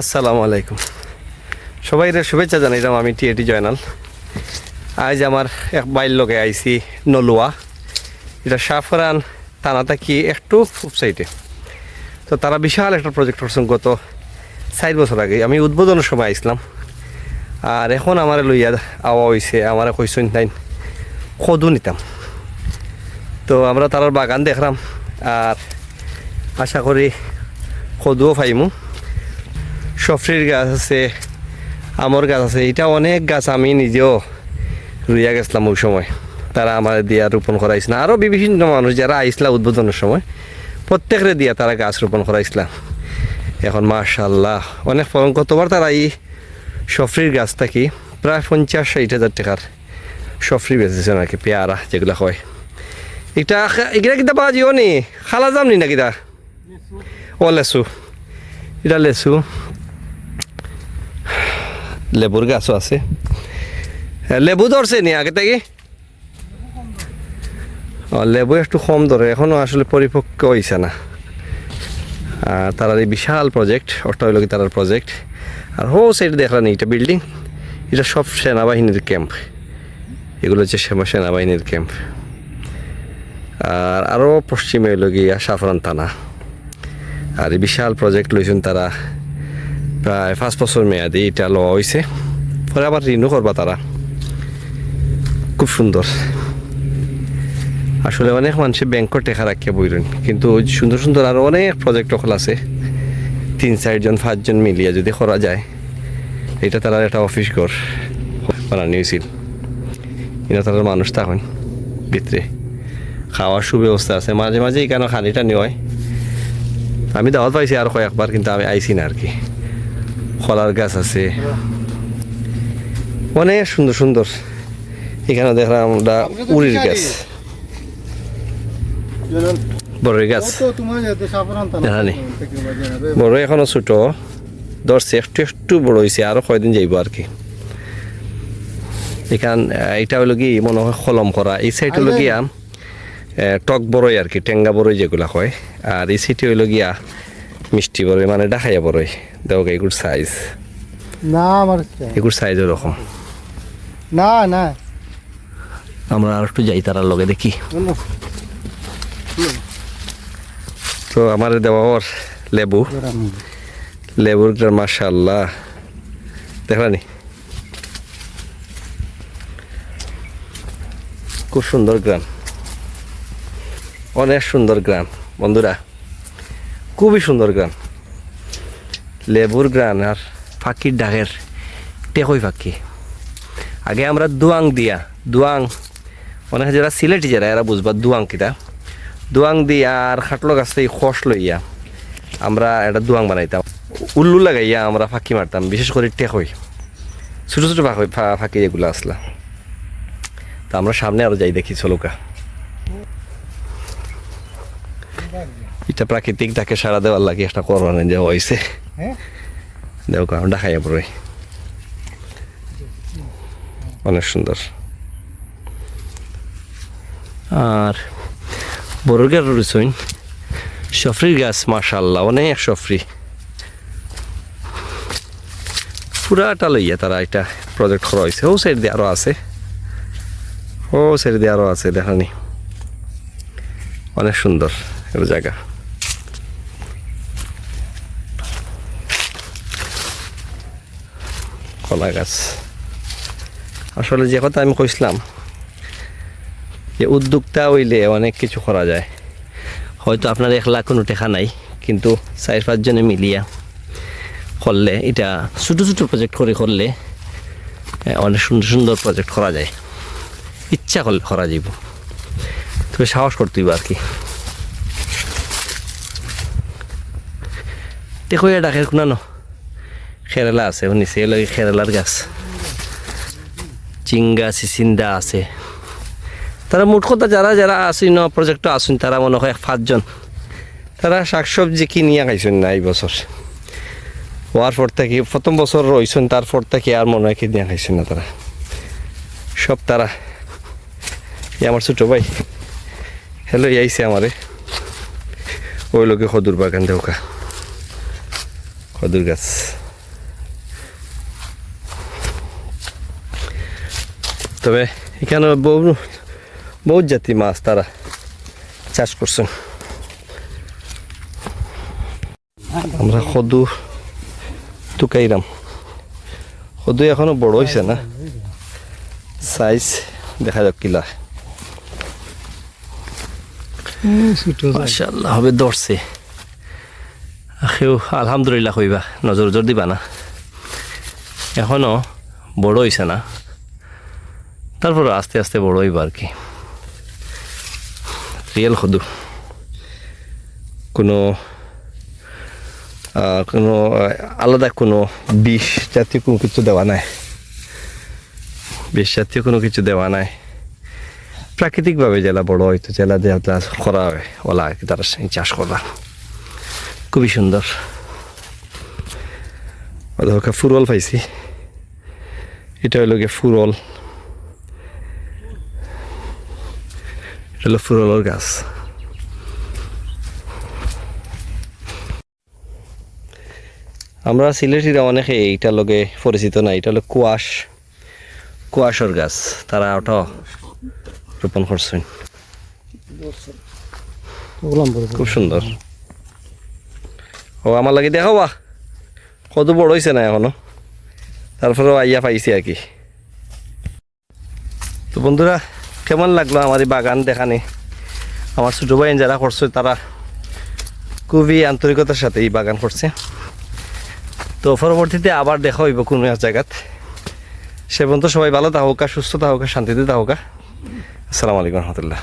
আসসালামু আলাইকুম। সবাই শুভেচ্ছা জানাইলাম আমি টি এটি জয়নাল। আজ আমার এক বাইর লোকে আইছি নলুয়া। এটা সাফরান থানা থাকি একটু সাইডে। তো তারা বিশাল একটা প্রজেক্ট করছেন গত চার বছর আগে। আমি উদ্বোধনের সময় আইসলাম আর এখন আমার লইয়া আওয়া হয়েছে আমার কইসন তাই কদু নিতাম। তো আমরা তার বাগান দেখলাম আর আশা করি কদুও পাইমু। সফরির গাছ আছে আমর গাছ আছে। এটা অনেক গাছ আমি নিজেও রুইয়া গেছিলাম ওই সময়। তারা আমার দিয়া রোপণ করাইছিল আরও বিভিন্ন মানুষ যারা আইসলা উদ্বোধনের সময় প্রত্যেকরে দিয়া তারা গাছ রোপণ করাইছিলাম এখন মাশাল্লাহ অনেক ফলন কতবার তারা এই সফরির গাছ থাকি প্রায় পঞ্চাশ ষাট হাজার টাকার সফরি বেচেছে নাকি পেয়ারা যেগুলো হয় এটা এগুলা কিতা পাওয়া যাও নি? খালা যাম নি না কিতা ও লেচু। এটা লেচু। লেবুর গাছও আছে। লেবু ধরছে নি আগে থেকে লেবু একটু কম ধরে এখনও আসলে পরিপক্ক হয়েছে না। তারার এই বিশাল প্রজেক্ট ওটা হইল কি তারার প্রজেক্ট আর হো সাইড দেখলাম এটা বিল্ডিং এটা সব সেনাবাহিনীর ক্যাম্প এগুলো হচ্ছে সেনা- সেনাবাহিনীর ক্যাম্প আর আরও পশ্চিমে হইল গিয়া সাফরান থানা। আর এই বিশাল প্রজেক্ট লইছেন তারা প্রায় পাঁচ বছর মেয়াদি এটা লওয়া হয়েছে পরে আবার ঋণও করবা তারা। খুব সুন্দর। আসলে অনেক মানুষের ব্যাংকর টেকা রাখিয়া বইলেন কিন্তু সুন্দর সুন্দর আরও অনেক প্রজেক্ট ওখানে আছে। তিন, চারজন, পাঁচজন মিলিয়ে যদি করা যায়, এটা তারা একটা অফিস ঘর। বানানো হয়েছিল এটা তারা মানুষ তখন, ভিতরে। খাওয়ার সুব্যবস্থা আছে। মাঝে মাঝে এখানে খানিটা নেওয়ায়? আমি দাওয়াত পাইছি আর কয়েকবার, কিন্তু আমি আইছি না আর কি। কলার গাছ আছে। অনেক সুন্দর সুন্দর। এখানে দেখলাম আমরা উড়ির গাছ। বড়ের গাছ। বড় এখনও ছোট। ধরছে, একটু একটু বড় হয়েছে আরও কয়দিন যাইব আর কি। এখান এটা হলো কি, মনে হয় কলম করা। এই সাইড হলো গিয়া টক বড়ই আর কি, টেঙ্গা বড়ই যেগুলা হয়। আর এই সাইডে হইল গিয়া মিষ্টি বড়ই মানে ডাকাইয়া বড়ই। দেখো এগুর সাইজ না আমার এগুর সাইজ ওরকম না না। আমরা আর একটু যাই তারার লগে দেখি। তো আমার দেওয়া ওর লেবু লেবুর মাশাল্লাহ দেখলানি খুব সুন্দর গ্রাম। অনেক সুন্দর গ্রাম বন্ধুরা। খুবই সুন্দর গ্রাম। লেবুর গ্রাম আর ফাঁকির ডাকের টেকই ফাঁকি। আগে আমরা দুয়াং দিয়া, দুয়াং। অনেক যারা সিলেটি যারা, এরা বুঝবা দুয়াং কিটা। দুয়াং দিয়া আর খাটলো গাছ থেকে খস লইয়া। আমরা একটা দুয়াং বানাইতাম। উল্লু লাগাইয়া আমরা ফাঁকি মারতাম, বিশেষ করে টেকই ছোটো ছোটো ফাঁকি ফাঁকি যেগুলো আসলা। তা আমরা সামনে আরও যাই দেখি চলুকা এটা প্রাকৃতিক ডাকে সারা দেওয়ার লাগে একটা করোনা যে হয়েছে। হ্যাঁ? দেখো কারণ দেখাইয়া পড়ে। অনেক সুন্দর। আর বড় গাছ রয়েছেন সফরির গাছ মাশাল্লাহ অনেক সফরি। পুরাটা লইয়া তারা এটা প্রজেক্ট করা হয়েছে ও সাইড দিয়ে আরও আছে। ও সাইড দিয়ে আরও আছে দেখানি। অনেক সুন্দর জায়গা। কলা গাছ। আসলে যে কথা আমি কইছিলাম, যে উদ্যোক্তা হইলে অনেক কিছু করা যায়। হয়তো আপনার একলা কোনো টেকা নাই, কিন্তু চার পাঁচজনে মিলিয়া করলে, এটা ছোটো ছোটো প্রজেক্ট করে করলে অনেক সুন্দর সুন্দর প্রজেক্ট করা যায়। ইচ্ছা করলে করা যাব তবে সাহস করতে হইব আর কি। দেখো এটা ডাকের কোনানো খেরেলা আছে নিচে লাগে খেরেলার গাছ। চিঙ্গা সিসিন্দা আছে। তারা মোট কথা যারা যারা আসুন ন প্রজেক্ট আসুন, তারা মনে হয় পাঁচজন। তারা শাকসবজি কিনিয়া খাইছেন না এই বছর। হওয়ার পর থেকে, প্রথম বছর রইছেন, তারপর থেকে আর মনে হয় কিনিয়া খাইছেন না তারা। সব তারা। আমার ছোটো ভাই হ্যালো আইছে আমারে। ওই লোকে খদুর বাগান দেওকা। খদুর গাছ। তবে এখানে বহু বহুত জাতি মাছ তারা চাষ করছেন। আমরা সদু টুকাইরাম। সদু এখনও বড় হয়েছে না। সাইজ দেখা যাক কিলা। মাশাল্লাহ হবে দৌড়ছে সেও আলহামদুলিল্লাহ কইবা নজর নজর দিবা না। এখনও বড় হয়েছে না। তারপর আস্তে আস্তে বড় হইবা আর কি? রিয়েল সদু কোনো কোনো আলাদা কোনো বিষ জাতীয় কোনো কিছু দেওয়া নাই। বিষ জাতীয় কোনো কিছু দেওয়া নাই। প্রাকৃতিকভাবে জেলা বড় হয়তো জেলা জেলা করা হয়, ওলা আর কি, তারা চাষ করা খুবই সুন্দর। ফুরল পাইছি। এটা হলো গিয়ে ফুরল। হলো ফুরলের গাছ আমরা সিলেটিরা অনেকে এইটার লগে পরিচিত না এটা হলো কুয়াশ। কুয়াশর গাছ, তারা ওটা রোপণ করছেন। খুব সুন্দর। ও, আমার লাগে দেখাবা কত বড় হয়েছে না এখনও। তারপরেও আইয়া পাইছি আর কি। তো বন্ধুরা কেমন লাগল আমার এই বাগান দেখানি? আমার ছোটো ভাই যারা করছে, তারা খুবই আন্তরিকতার সাথে এই বাগান করছে। তো পরবর্তীতে আবার দেখা হইব কোনো এক জায়গাত। সে পর্যন্ত সবাই ভালো থাকুক, সুস্থ থাকুক, শান্তিতে থাকুক। আসসালামু আলাইকুম রহমতুল্লাহ।